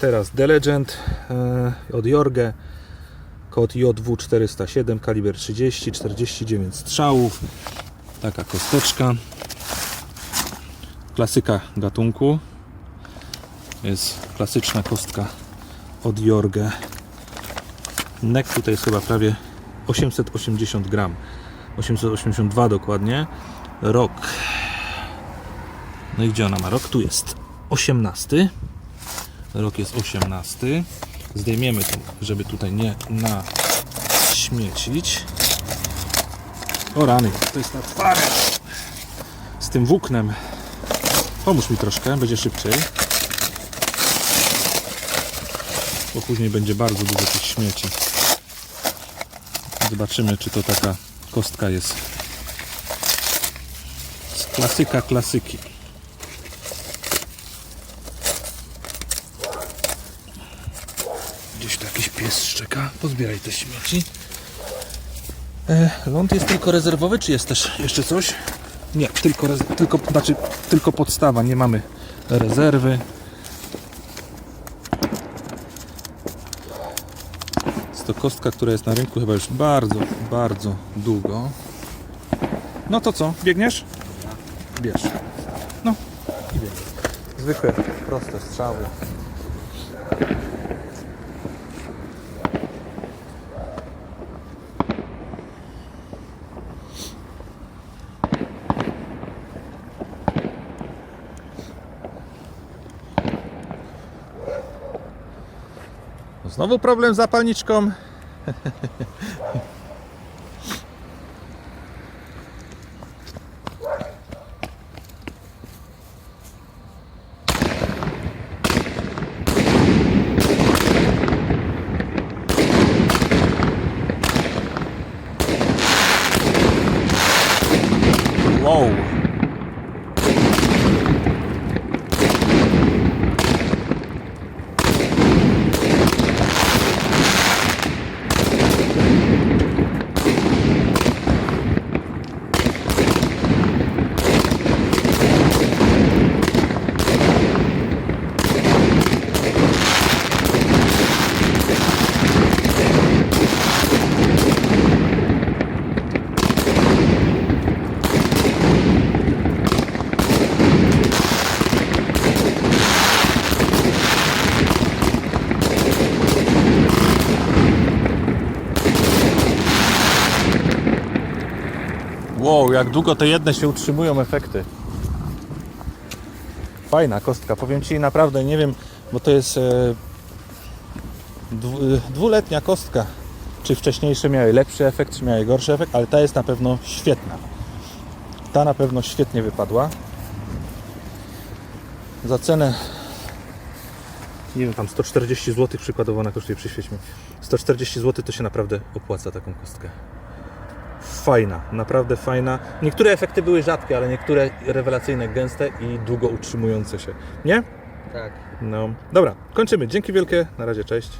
Teraz The Legend e, od Jorge. Kod JW407, kaliber 30, 49 strzałów. Taka kosteczka. Klasyka gatunku. Jest klasyczna kostka od Jorge. Nek tutaj jest chyba prawie 880 gram. 882 dokładnie. Rok. No i gdzie ona ma rok? Tu jest 18. Rok jest 18. Zdejmiemy to, żeby tutaj nie naśmiecić. O rany, to jest ta twarz z tym włóknem. Pomóż mi troszkę, będzie szybciej. Bo później będzie bardzo dużo tych śmieci. Zobaczymy, czy to taka kostka jest z klasyka klasyki. Tu jakiś pies szczeka. Pozbieraj te śmieci. E, ląd jest tylko rezerwowy, czy jest też jeszcze coś? Nie, tylko, tylko, znaczy, tylko podstawa, nie mamy rezerwy. Jest to kostka, która jest na rynku chyba już bardzo, bardzo długo. No to co, biegniesz? Bierz. No i biegniesz. Zwykłe, proste strzały. Znowu problem z zapalniczką. Wow. Wow, jak długo te jedne się utrzymują efekty. Fajna kostka, powiem Ci naprawdę, nie wiem, bo to jest e, e, dwuletnia kostka. Czy wcześniejsze miały lepszy efekt, czy miały gorszy efekt, ale ta jest na pewno świetna. Ta na pewno świetnie wypadła. Za cenę nie wiem, tam 140 zł przykładowo ona kosztuje, przyświeć mi. 140 zł to się naprawdę opłaca taką kostkę fajna, naprawdę fajna. Niektóre efekty były rzadkie, ale niektóre rewelacyjne, gęste i długo utrzymujące się. Nie? Tak. No. Dobra, kończymy. Dzięki wielkie. Na razie, cześć.